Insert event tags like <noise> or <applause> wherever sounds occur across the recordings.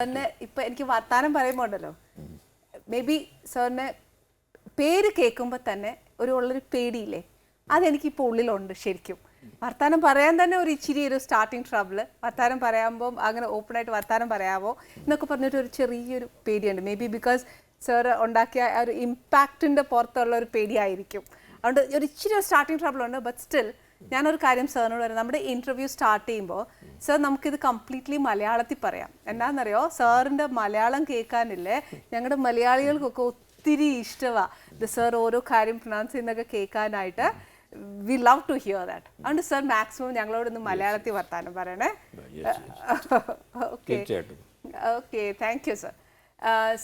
സാറിന് ഇപ്പൊ എനിക്ക് വർത്താനം പറയുമ്പോൾ ഉണ്ടല്ലോ മേ ബി സാറിന് പേര് കേൾക്കുമ്പോൾ തന്നെ ഒരു ഉള്ളൊരു പേടിയില്ലേ? അതെനിക്കിപ്പോൾ ഉള്ളിലുണ്ട് ശരിക്കും. വർത്താനം പറയാൻ തന്നെ ഒരു ഇച്ചിരി ഒരു സ്റ്റാർട്ടിങ് ട്രബിൾ വർത്താനം പറയുമ്പോൾ അങ്ങനെ ഓപ്പൺ ആയിട്ട് വർത്താനം പറയാമോ എന്നൊക്കെ പറഞ്ഞിട്ട് ഒരു ചെറിയൊരു പേടിയുണ്ട്. മേ ബി ബിക്കോസ് സാർ ഉണ്ടാക്കിയ ഒരു ഇമ്പാക്റ്റിന്റെ പുറത്തുള്ള ഒരു പേടിയായിരിക്കും. അതുകൊണ്ട് ഒരു ഇച്ചിരി സ്റ്റാർട്ടിങ് ട്രബിൾ ഉണ്ട് ബട്ട് സ്റ്റിൽ ഞാനൊരു കാര്യം സാറിനോട് പറയാം. നമ്മുടെ ഇന്റർവ്യൂ സ്റ്റാർട്ട് ചെയ്യുമ്പോൾ സാർ നമുക്കിത് കംപ്ലീറ്റ്ലി മലയാളത്തിൽ പറയാം. എന്താണെന്നറിയോ? സാറിന്റെ മലയാളം കേൾക്കാനില്ലേ? ഞങ്ങളുടെ മലയാളികൾക്കൊക്കെ ഒത്തിരി ഇഷ്ടമാണ് സർ ഓരോ കാര്യം പ്രൊനൗൺസ് ചെയ്യുന്നൊക്കെ കേൾക്കാനായിട്ട്. We love to hear that അതുകൊണ്ട് സാർ മാക്സിമം ഞങ്ങളോട് ഇന്ന് മലയാളത്തിൽ വർത്താനം പറയണേ. Okay okay thank you sir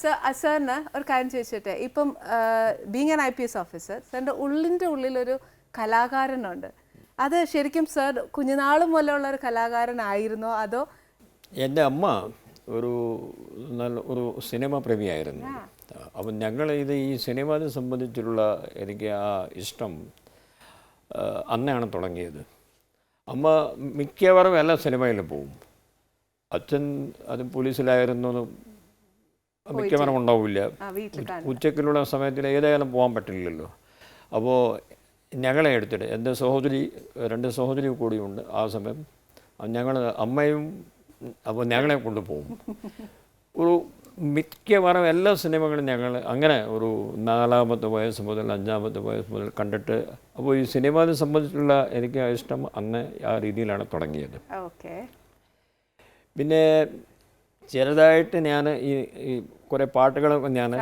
sir സാറിന് ഒരു കാര്യം ചോദിച്ചിട്ടെ. ഇപ്പം being an I P S officer സാറിന്റെ ഉള്ളിന്റെ ഉള്ളിലൊരു കലാകാരനുണ്ട്. അത് ശരിക്കും സർ കുഞ്ഞുനാളും മുതലുള്ള ഒരു കലാകാരനായിരുന്നോ? അതോ എന്റെ അമ്മ ഒരു നല്ല ഒരു സിനിമ പ്രേമിയായിരുന്നു. അപ്പം ഞങ്ങൾ ഇത് ഈ സിനിമയെ സംബന്ധിച്ചുള്ള എനിക്ക് ആ ഇഷ്ടം അന്നാണ് തുടങ്ങിയത്. അമ്മ മിക്കവാറും എല്ലാ സിനിമയിലും പോവും. അച്ഛൻ അത് പോലീസിലായിരുന്നു മിക്കവാറും ഉണ്ടാവില്ല. ഉച്ചക്കിലുള്ള സമയത്തിൽ ഏതായാലും പോകാൻ പറ്റില്ലല്ലോ. അപ്പോൾ ഞങ്ങളെ എടുത്തിട്ട്. എന്റെ സഹോദരി രണ്ട് സഹോദരി കൂടിയുണ്ട് ആ സമയം. ഞങ്ങൾ അമ്മയും അപ്പോൾ ഞങ്ങളെ കൊണ്ടുപോകും. ഒരു മിക്കവാറും എല്ലാ സിനിമകളും ഞങ്ങൾ അങ്ങനെ ഒരു നാലാമത്തെ വയസ്സ് മുതൽ അഞ്ചാമത്തെ വയസ്സ് മുതൽ കണ്ടിട്ട് അപ്പോൾ ഈ സിനിമയെ സംബന്ധിച്ചുള്ള എനിക്ക് ആ ഇഷ്ടം അന്ന് ആ രീതിയിലാണ് തുടങ്ങിയത്. ഓക്കെ. പിന്നെ ചെറുതായിട്ട് ഞാൻ ഈ ഈ കുറേ പാട്ടുകളൊക്കെ ഞാൻ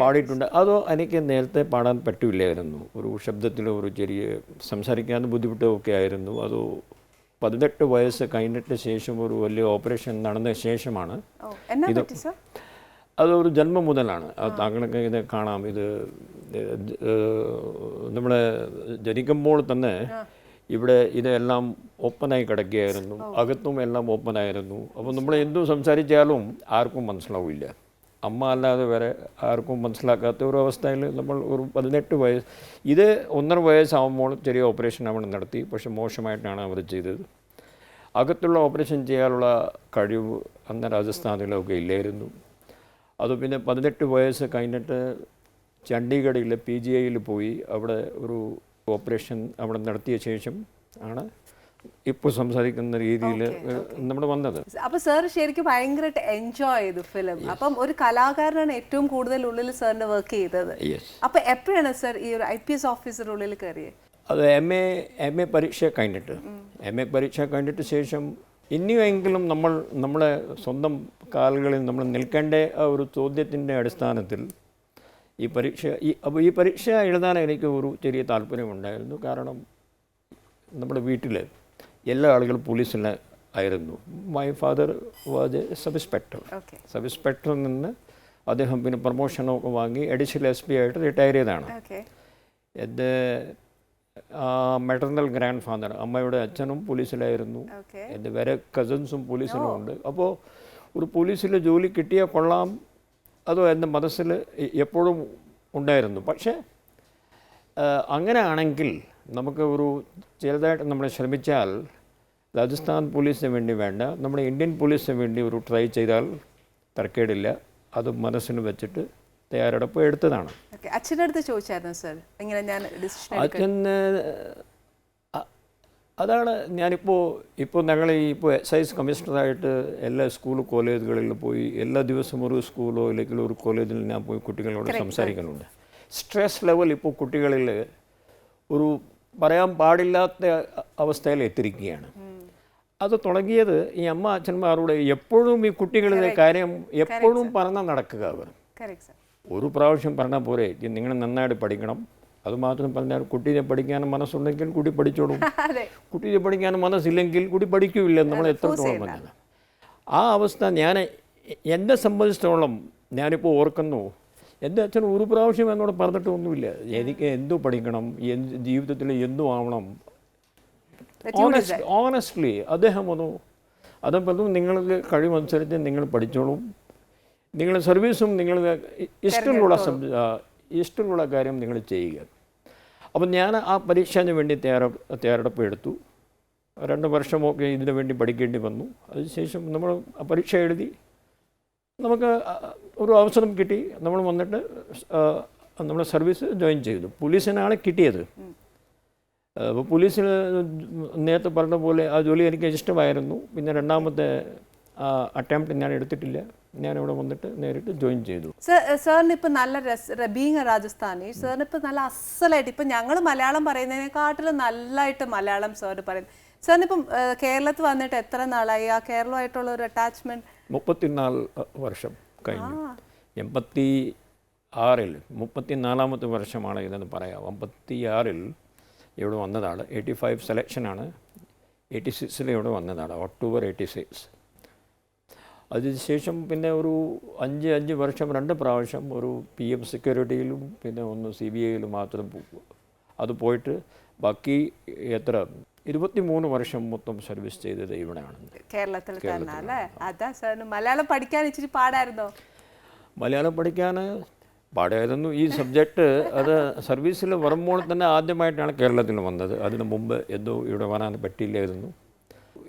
പാടിയിട്ടുണ്ട്. അതോ എനിക്ക് നേരത്തെ പാടാൻ പറ്റില്ലായിരുന്നു? ഒരു ശബ്ദത്തിലോ ഒരു ചെറിയ സംസാരിക്കാൻ ബുദ്ധിമുട്ടൊക്കെ ആയിരുന്നു. അതോ പതിനെട്ട് വയസ്സ് കഴിഞ്ഞിട്ട് ശേഷം ഒരു വലിയ ഓപ്പറേഷൻ നടന്ന ശേഷമാണ് ഇത്. അതൊരു ജന്മം മുതലാണ്. താങ്കൾക്ക് ഇത് കാണാം. ഇത് നമ്മൾ ജനിക്കുമ്പോൾ തന്നെ ഇവിടെ ഇതെല്ലാം ഓപ്പണായി കിടക്കുകയായിരുന്നു. അകത്തും എല്ലാം ഓപ്പണായിരുന്നു. അപ്പോൾ നമ്മൾ എന്തു സംസാരിച്ചാലും ആർക്കും മനസ്സിലാവില്ല. അമ്മ അല്ലാതെ വരെ ആർക്കും മനസ്സിലാക്കാത്ത ഒരു അവസ്ഥയിൽ നമ്മൾ ഒരു പതിനെട്ട് വയസ്സ് ഇത് ഒന്നര വയസ്സാകുമ്പോൾ ചെറിയ ഓപ്പറേഷൻ അവൾ നടത്തി പക്ഷെ മോശമായിട്ടാണ് അവർ ചെയ്തത്. അകത്തുള്ള ഓപ്പറേഷൻ ചെയ്യാനുള്ള കഴിവ് അന്ന് രാജസ്ഥാനിലൊക്കെ ഇല്ലായിരുന്നു. അത് പിന്നെ പതിനെട്ട് വയസ്സ് കഴിഞ്ഞിട്ട് ചണ്ഡീഗഡിൽ പി ജി ഐയിൽ പോയി അവിടെ ഒരു ഓപ്പറേഷൻ അവിടെ നടത്തിയ ശേഷം ആണ് ഇപ്പോൾ സംസാരിക്കുന്ന രീതിയിൽ നമ്മൾ വന്നത്. അപ്പൊ സാർ ശരിക്കും ഭയങ്കരമായിട്ട് എൻജോയ് ചെയ്തു ഫിലിം അപ്പം ഒരു കലാകാരനാണ് ഏറ്റവും കൂടുതൽ ഉള്ളിൽ സാറിന്റെ വർക്ക് ചെയ്തത്. അപ്പൊ എപ്പോഴാണ് സാർ ഈ ഒരു ഐ പി എസ് ഓഫീസർ ഉള്ളിൽ കയറിയത് അത് എം എ എം എ പരീക്ഷ കഴിഞ്ഞിട്ട്. എം എ പരീക്ഷ കഴിഞ്ഞിട്ട് ശേഷം ഇനിയെങ്കിലും നമ്മൾ നമ്മളെ സ്വന്തം കാലുകളിൽ നമ്മൾ നിൽക്കേണ്ട ആ ഒരു ചോദ്യത്തിന്റെ അടിസ്ഥാനത്തിൽ ഈ പരീക്ഷ ഈ അപ്പോൾ ഈ പരീക്ഷ എഴുതാൻ എനിക്ക് ഒരു ചെറിയ താല്പര്യമുണ്ടായിരുന്നു. കാരണം നമ്മുടെ വീട്ടിൽ എല്ലാ ആളുകളും പോലീസിനെ ആയിരുന്നു. My father was a sub inspector sub ഇൻസ്പെക്ടറിൽ നിന്ന് അദ്ദേഹം പിന്നെ പ്രൊമോഷനൊക്കെ വാങ്ങി അഡീഷണൽ എസ് പി ആയിട്ട് റിട്ടയർ ചെയ്തതാണ്. എന്റെ മെറ്റർണൽ ഗ്രാൻഡ് ഫാദർ അമ്മയുടെ അച്ഛനും പോലീസിലായിരുന്നു. എന്റെ വേറെ കസിൻസും പോലീസിലും ഉണ്ട്. അപ്പോൾ ഒരു പോലീസിൽ ജോലി കിട്ടിയാൽ കൊള്ളാം. അതോ എന്റെ മനസ്സിൽ എപ്പോഴും ഉണ്ടായിരുന്നു. പക്ഷേ അങ്ങനെ ആണെങ്കിൽ നമുക്ക് ഒരു ചെറുതായിട്ട് നമ്മൾ ശ്രമിച്ചാൽ രാജസ്ഥാൻ പോലീസിന് വേണ്ടി വേണ്ട. നമ്മുടെ ഇന്ത്യൻ പോലീസിന് വേണ്ടി ഒരു ട്രൈ ചെയ്താൽ തർക്കേടില്ല അത് മനസ്സിന് വെച്ചിട്ട് തയ്യാറെടുപ്പ് എടുത്തതാണ്. അച്ഛനടുത്ത് അച്ഛന്റെ അടുത്ത് ചോദിച്ചായിരുന്നു സർ ഇങ്ങനെ ഞാൻ അച്ഛൻ അതാണ് ഞാനിപ്പോൾ ഇപ്പോൾ ഞങ്ങൾ ഇപ്പോൾ എക്സൈസ് കമ്മീഷണറായിട്ട് എല്ലാ സ്കൂൾ കോളേജുകളിൽ പോയി എല്ലാ ദിവസവും ഒരു സ്കൂളോ അല്ലെങ്കിൽ ഒരു കോളേജിൽ ഞാൻ പോയി കുട്ടികളോട് സംസാരിക്കുന്നുണ്ട് സ്ട്രെസ് ലെവൽ ഇപ്പോൾ കുട്ടികളിൽ ഒരു പറയാൻ പാടില്ലാത്ത അവസ്ഥയിൽ എത്തിയിരിക്കുകയാണ്. അത് തുടങ്ങിയത് ഈ അമ്മ അച്ഛന്മാരോട് എപ്പോഴും ഈ കുട്ടികളുടെ കാര്യം എപ്പോഴും പറഞ്ഞ നടക്കുക അവർ. ഒരു പ്രാവശ്യം പറഞ്ഞാൽ പോരെ നിങ്ങൾ നന്നായിട്ട് പഠിക്കണം. അതുമാത്രം പറഞ്ഞാൽ കുട്ടീനെ പഠിക്കാൻ മനസ്സുണ്ടെങ്കിൽ കൂടി പഠിച്ചോളും. <laughs> കുട്ടിയെ കുട്ടീനെ പഠിക്കാൻ മനസ്സില്ലെങ്കിൽ കൂടി പഠിക്കൂല നമ്മൾ എത്രത്തോളം പറഞ്ഞത് ആ അവസ്ഥ ഞാൻ എന്നെ സംബന്ധിച്ചിടത്തോളം ഞാനിപ്പോൾ ഓർക്കുന്നു. എന്റെ അച്ഛൻ ഒരു പ്രാവശ്യം എന്നോട് പറഞ്ഞിട്ടൊന്നുമില്ല എനിക്ക് എന്തു പഠിക്കണം? എന്ത് ജീവിതത്തിൽ എന്തു ആവണം? ഓണസ്റ്റ്ലി അദ്ദേഹം വന്നു. അതും പറഞ്ഞു നിങ്ങൾക്ക് കഴിവനുസരിച്ച് നിങ്ങൾ പഠിച്ചോളും. നിങ്ങളുടെ സർവീസും നിങ്ങൾ ഇഷ്ടമുള്ള ഇഷ്ടമുള്ള കാര്യം നിങ്ങൾ ചെയ്യുക. അപ്പം ഞാൻ ആ പരീക്ഷന് വേണ്ടി തയ്യാറ തയ്യാറെടുപ്പ് എടുത്തു. രണ്ട് വർഷമൊക്കെ ഇതിനു വേണ്ടി പഠിക്കേണ്ടി വന്നു. അതിനുശേഷം നമ്മൾ ആ പരീക്ഷ എഴുതി. നമുക്ക് ഒരു അവസരം കിട്ടി. നമ്മൾ വന്നിട്ട് നമ്മുടെ സർവീസ് ജോയിൻ ചെയ്തു. പോലീസിനാണ് കിട്ടിയത്. അപ്പോൾ പോലീസിൽ നേരത്തെ പറഞ്ഞ പോലെ ആ ജോലി എനിക്ക് ഇഷ്ടമായിരുന്നു. പിന്നെ രണ്ടാമത്തെ അറ്റംപ്റ്റ് ഞാൻ എടുത്തിട്ടില്ല. ഞാൻ ഇവിടെ വന്നിട്ട് നേരിട്ട് ജോയിൻ ചെയ്തു. സർ സാറിന് ഇപ്പം നല്ല ബീങ് രാജസ്ഥാനി. സാറിന് ഇപ്പം നല്ല അസലായിട്ട് ഇപ്പം ഞങ്ങൾ മലയാളം പറയുന്നതിനെക്കാട്ടിലും നല്ലതായിട്ട് മലയാളം സാർ പറയുന്നത് സാറിന് ഇപ്പം കേരളത്തിൽ വന്നിട്ട് എത്ര നാളായി? ആ കേരളമായിട്ടുള്ള ഒരു അറ്റാച്ച്മെന്റ് മുപ്പത്തിനാല് വർഷം കഴിഞ്ഞു. എൺപത്തി ആറിൽ മുപ്പത്തിനാലാമത്തെ വർഷമാണ് ഇതെന്ന് പറയാം. അമ്പത്തി ആറിൽ ഇവിടെ വന്നതാണ്. Eighty five സെലക്ഷനാണ്. എയ്റ്റി സിക്സിൽ ഇവിടെ വന്നതാണ്. October eighty six. അതിനുശേഷം പിന്നെ ഒരു അഞ്ച് അഞ്ച് വർഷം രണ്ട് പ്രാവശ്യം ഒരു പി എം സെക്യൂരിറ്റിയിലും പിന്നെ ഒന്ന് സി ബി ഐയിലും മാത്രം അത് പോയിട്ട് ബാക്കി എത്ര ഇരുപത്തി മൂന്ന് വർഷം മൊത്തം സർവീസ് ചെയ്തത് ഇവിടെയാണ് കേരളത്തിൽ തന്നെ അല്ലേ? അതാ സാറിന് മലയാളം പഠിക്കാൻ ഇച്ചിരി പാടായിരുന്നോ? മലയാളം പഠിക്കാൻ പാടായിരുന്നു. ഈ സബ്ജക്റ്റ് അത് സർവീസിൽ വരുമ്പോൾ തന്നെ ആദ്യമായിട്ടാണ് കേരളത്തിൽ വന്നത്. അതിന് മുമ്പ് എന്തോ ഇവിടെ വരാൻ പറ്റിയില്ലായിരുന്നു.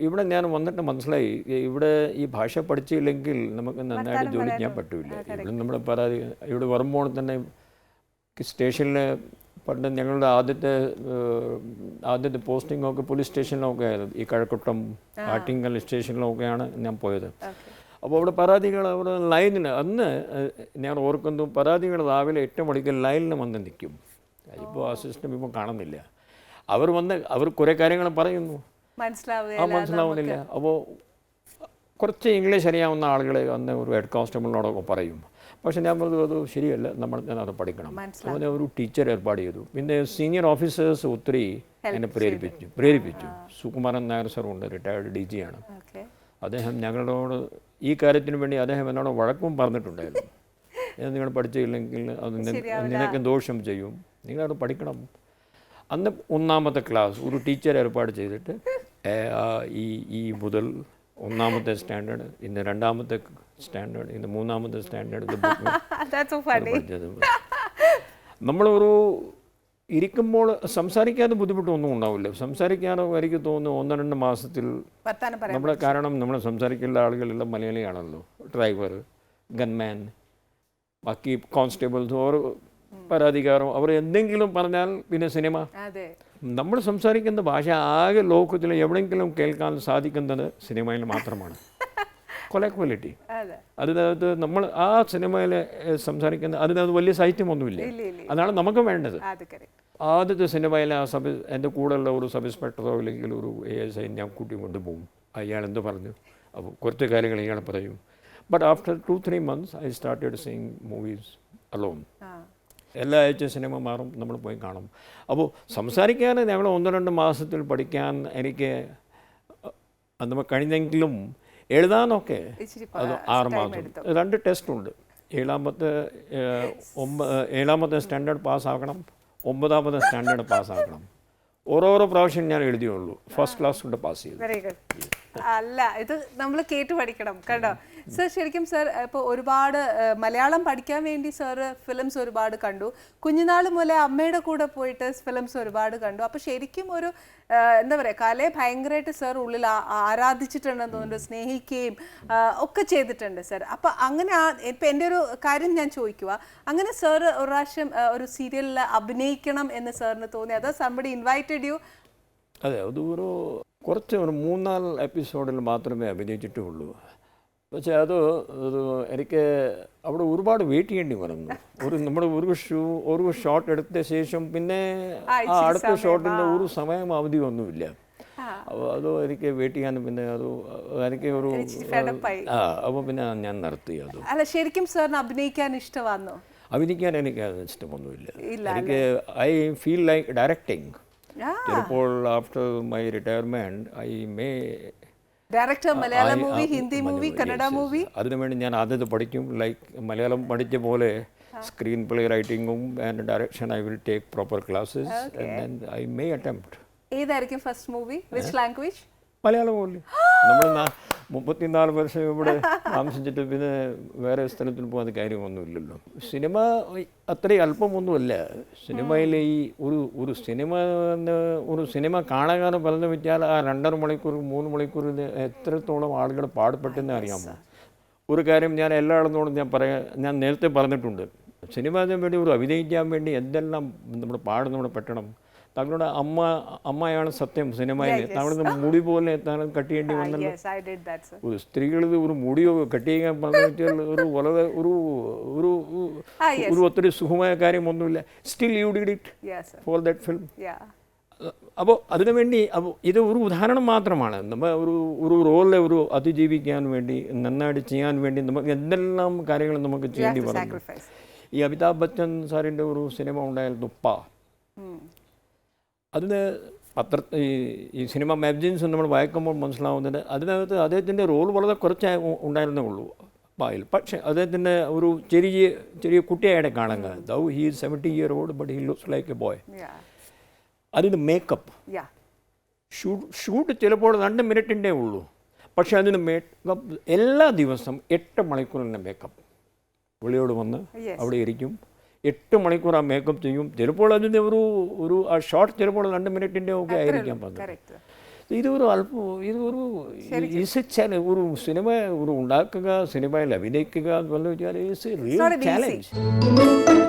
ഇവിടെ ഞാൻ വന്നിട്ട് മനസ്സിലായി. ഇവിടെ ഈ ഭാഷ പഠിച്ചില്ലെങ്കിൽ നമുക്ക് നന്നായിട്ട് ജോലി ചെയ്യാൻ പറ്റില്ല ഇവിടെ നമ്മുടെ പരാതി ഇവിടെ വരുമ്പോൾ തന്നെ സ്റ്റേഷനിൽ പണ്ട് ഞങ്ങളുടെ ആദ്യത്തെ ആദ്യത്തെ പോസ്റ്റിങ്ങൊക്കെ പോലീസ് സ്റ്റേഷനിലൊക്കെ ആയിരുന്നു. ഈ കഴക്കൂട്ടം ആറ്റിങ്ങൽ സ്റ്റേഷനിലൊക്കെയാണ് ഞാൻ പോയത്. അപ്പോൾ അവിടെ പരാതികൾ അവിടെ ലൈനിന് അന്ന് ഞാൻ ഓർക്കുന്നു പരാതികൾ രാവിലെ എട്ട് മണിക്ക് ലൈനിൽ വന്ന് നിൽക്കും. ഇപ്പോൾ ആ സിസ്റ്റം ഇപ്പോൾ കാണുന്നില്ല. അവർ വന്ന് അവർ കുറെ കാര്യങ്ങൾ പറയുന്നു. ആ മനസ്സിലാവുന്നില്ല. അപ്പോൾ കുറച്ച് ഇംഗ്ലീഷ് അറിയാവുന്ന ആളുകളെ അന്ന് ഒരു ഹെഡ് കോൺസ്റ്റബിളിനോടൊക്കെ പറയും. പക്ഷെ ഞാൻ പറഞ്ഞു അത് ശരിയല്ല. നമ്മൾ ഞാൻ അത് പഠിക്കണം അങ്ങനെ ഒരു ടീച്ചർ ഏർപ്പാട് ചെയ്തു. പിന്നെ സീനിയർ ഓഫീസേഴ്സ് ഒത്തിരി എന്നെ പ്രേരിപ്പിച്ചു. പ്രേരിപ്പിച്ചു. സുകുമാരൻ നായർ സാറുണ്ട് റിട്ടയർഡ് ഡി ജി ആണ്. അദ്ദേഹം ഞങ്ങളോട് ഈ കാര്യത്തിന് വേണ്ടി അദ്ദേഹം എന്നോട് വഴക്കും പറഞ്ഞിട്ടുണ്ടായിരുന്നു. <laughs> നിങ്ങൾ പഠിച്ചില്ലെങ്കിൽ അത് നിനക്ക് ദോഷം ചെയ്യും. നിങ്ങളത് പഠിക്കണം. അന്ന് ഒന്നാമത്തെ ക്ലാസ് ഒരു ടീച്ചർ ഏർപ്പാട് ചെയ്തിട്ട് ഈ ഈ മുതൽ ഒന്നാമത്തെ സ്റ്റാൻഡേർഡ് ഇന്ന് രണ്ടാമത്തെ സ്റ്റാൻഡേർഡ് ഇത് മൂന്നാമത്തെ സ്റ്റാൻഡേർഡ് <laughs> നമ്മളൊരു ഇരിക്കുമ്പോൾ സംസാരിക്കാതെ ബുദ്ധിമുട്ടൊന്നും ഉണ്ടാവില്ല. സംസാരിക്കാതെ എനിക്ക് തോന്നുന്നു ഒന്ന് രണ്ട് മാസത്തിൽ നമ്മളെ കാരണം നമ്മൾ സംസാരിക്കുന്ന ആളുകളെല്ലാം മലയാളിയാണല്ലോ. ഡ്രൈവർ ഗൺമാൻ ബാക്കി കോൺസ്റ്റബിൾസ് ഓർ പരാതിക്കാരോ അവർ എന്തെങ്കിലും പറഞ്ഞാൽ പിന്നെ സിനിമ. നമ്മൾ സംസാരിക്കുന്ന ഭാഷ ആകെ ലോകത്തിൽ എവിടെയെങ്കിലും കേൾക്കാൻ സാധിക്കുന്നത് സിനിമയിൽ മാത്രമാണ്. കൊല ക്വാളിറ്റി അതെ അതിനകത്ത് നമ്മൾ ആ സിനിമയിൽ സംസാരിക്കുന്ന അതിനകത്ത് വലിയ സാഹിത്യമൊന്നുമില്ല. അതാണ് നമുക്ക് വേണ്ടത്. ആദ്യത്തെ സിനിമയിൽ ആ സബ് എന്റെ കൂടെയുള്ള ഒരു സബ് ഇൻസ്പെക്ടറോ അല്ലെങ്കിൽ ഒരു എ എസ് ഐ ഞാൻ കൂട്ടി കൊണ്ടുപോകും അയാൾ എന്ത് പറഞ്ഞു? അപ്പോൾ കുറച്ച് കാര്യങ്ങൾ ഇയാൾ പറയും. But after two three months I started seeing movies alone എല്ലാ ആഴ്ച സിനിമ മാറും നമ്മൾ പോയി കാണും. അപ്പോൾ സംസാരിക്കാൻ ഞങ്ങൾ ഒന്ന് രണ്ട് മാസത്തിൽ പഠിക്കാൻ എനിക്ക് നമുക്ക് കഴിഞ്ഞെങ്കിലും എഴുതാനൊക്കെ അത് ആറ് മാസം രണ്ട് ടെസ്റ്റ് ഉണ്ട് ഏഴാമത്തെ ഒമ്പ ഏഴാമത്തെ സ്റ്റാൻഡേർഡ് പാസ്സാക്കണം ഒമ്പതാമത്തെ സ്റ്റാൻഡേർഡ് പാസ്സാക്കണം ഓരോരോ പ്രാവശ്യം ഞാൻ എഴുതിയുള്ളൂ. ഫസ്റ്റ് ക്ലാസ് കൊണ്ട് പാസ് ചെയ്തു. അല്ല ഇത് നമ്മൾ കേട്ട് പഠിക്കണം കേട്ടോ. സർ ശരിക്കും സർ ഇപ്പോൾ ഒരുപാട് മലയാളം പഠിക്കാൻ വേണ്ടി സർ ഫിലിംസ് ഒരുപാട് കണ്ടു. കുഞ്ഞുനാൾ മുതലേ അമ്മയുടെ കൂടെ പോയിട്ട് ഫിലിംസ് ഒരുപാട് കണ്ടു. അപ്പോൾ ശരിക്കും ഒരു എന്താ പറയുക കലയെ ഭയങ്കരമായിട്ട് സർ ഉള്ളിൽ ആരാധിച്ചിട്ടുണ്ടെന്ന് തോന്നുന്നു സ്നേഹിക്കുകയും ഒക്കെ ചെയ്തിട്ടുണ്ട് സർ. അപ്പോൾ അങ്ങനെ ഇപ്പം എന്റെ ഒരു കാര്യം ഞാൻ ചോദിക്കുക അങ്ങനെ സർ ഒരു പ്രാവശ്യം ഒരു സീരിയലിൽ അഭിനയിക്കണം എന്ന് സാറിന് തോന്നി. അതോ സംബടി ഇൻവൈറ്റഡ് യു അതെ അത് ഒരു കുറച്ച് ഒരു മൂന്നാൽ എപ്പിസോഡിൽ മാത്രമേ അഭിനയിച്ചിട്ടുള്ളൂ. പക്ഷേ അത് എനിക്ക് അവിടെ ഒരുപാട് വെയിറ്റ് ചെയ്യേണ്ടി വന്നു. ഒരു നമ്മൾ ഒരു ഷൂ ഒരു ഷോട്ട് എടുത്ത ശേഷം പിന്നെ ആ അടുത്ത ഷോട്ടിന്റെ ഒരു സമയം അവധി ഒന്നുമില്ല അപ്പോൾ അത് എനിക്ക് വെയിറ്റ് ചെയ്യാൻ പിന്നെ അത് എനിക്ക് ഒരു ആ അപ്പോൾ പിന്നെ ഞാൻ നിർത്തി അത്. അല്ല ശരിക്കും സാറിന് അഭിനയിക്കാൻ ഇഷ്ടമാണോ അഭിനയിക്കാൻ എനിക്ക് ഇഷ്ടമൊന്നുമില്ല. എനിക്ക് ഐ ഫീൽ ലൈക്ക് ഡയറക്റ്റിംഗ് ആ ചിലപ്പോൾ after my retirement I may director Malayalam movie Hindi movie Kannada movie അതിനുവേണ്ടി ഞാൻ ആദ്യത് പഠിക്കും ലൈക്ക് മലയാളം പഠിച്ച പോലെ screenplay റൈറ്റിങ്ങും and direction I will take proper classes and I may attempt ഏതായിരിക്കും first movie which language Malayalam പോലെ നമ്മൾ മുപ്പത്തിനാല് വർഷം ഇവിടെ താമസിച്ചിട്ട് പിന്നെ വേറെ സ്ഥലത്തിൽ പോകാൻ കാര്യമൊന്നുമില്ലല്ലോ. സിനിമ അത്രയും അല്പമൊന്നുമല്ല. സിനിമയിലെ ഈ ഒരു ഒരു സിനിമ ഒരു സിനിമ കാണാൻ പറഞ്ഞു വെച്ചാൽ ആ രണ്ടര മണിക്കൂർ മൂന്ന് മണിക്കൂറിൽ എത്രത്തോളം ആളുകൾ പാടുപെട്ടെന്ന് അറിയാമോ? ഒരു കാര്യം ഞാൻ എല്ലാ എല്ലായിടത്തോടും ഞാൻ പറയാൻ ഞാൻ നേരത്തെ പറഞ്ഞിട്ടുണ്ട്. സിനിമ വേണ്ടി ഒരു അഭിനയിക്കാൻ വേണ്ടി എന്തെല്ലാം നമ്മുടെ പാടുന്നവിടെ പെട്ടണം തങ്ങളുടെ അമ്മ അമ്മയാണ് സത്യം സിനിമയിൽ തങ്ങളുടെ മുടി പോലെ താങ്കൾ കട്ട് ചെയ്യേണ്ടി വന്നല്ലോ സർ ഒരു സ്ത്രീകളിത് ഒരു മുടിയോ കട്ട് ചെയ്യാൻ പറഞ്ഞാൽ ഒരു വളരെ ഒരു ഒരു Ah. ഒരു ഒത്തിരി സുഖമായ കാര്യമൊന്നുമില്ല. Still you did it for that film അപ്പോൾ അതിനു വേണ്ടി അപ്പോൾ ഇത് ഒരു ഉദാഹരണം മാത്രമാണ്. നമ്മൾ ഒരു ഒരു റോളിലെ ഒരു അതിജീവിക്കാൻ വേണ്ടി നന്നായിട്ട് ചെയ്യാൻ വേണ്ടി നമുക്ക് എന്തെല്ലാം കാര്യങ്ങൾ നമുക്ക് ചെയ്യേണ്ടി വന്നു. ഈ അമിതാഭ് ബച്ചൻ സാറിന്റെ ഒരു സിനിമ ഉണ്ടായിരുന്നു ഉപ്പ അതിന് പത്ര ഈ ഈ സിനിമ മാഗസീൻസ് നമ്മൾ വായിക്കുമ്പോൾ മനസ്സിലാവുന്നത് അതിനകത്ത് അദ്ദേഹത്തിന്റെ റോൾ വളരെ കുറച്ചേ ഉ- ഉണ്ടായിരുന്നേ ഉള്ളൂ പായിൽ പക്ഷേ അദ്ദേഹത്തിന്റെ ഒരു ചെറിയ ചെറിയ കുട്ടിയായിട്ട് കാണുക though he seventy year old but he looks like a boy അതിന് മേക്കപ്പ് ഷൂട്ട് ഷൂട്ട് ചിലപ്പോൾ രണ്ട് മിനിറ്റിന്റെ ഉള്ളൂ. പക്ഷേ അതിന് മേക്കപ്പ് എല്ലാ ദിവസം എട്ട് മണിക്കൂറിന്റെ മേക്കപ്പ് വെളിയോട് വന്ന് അവിടെ ഇരിക്കും. എട്ട് മണിക്കൂർ ആ മേക്കപ്പ് ചെയ്യും. ചിലപ്പോൾ അതിന്റെ ഒരു ഒരു ആ ഷോർട്ട് ചിലപ്പോൾ രണ്ട് മിനിറ്റിന്റെ ഒക്കെ ആയിരിക്കാം പറഞ്ഞത് കറക്റ്റ്. ഇത് ഒരു അല്പം ഇത് ഒരു ഇസിച്ചാൽ ഒരു സിനിമ ഒരു ഉണ്ടാക്കുക സിനിമയിൽ അഭിനയിക്കുക എന്ന് വെച്ചാൽ it's real an easy. Challenge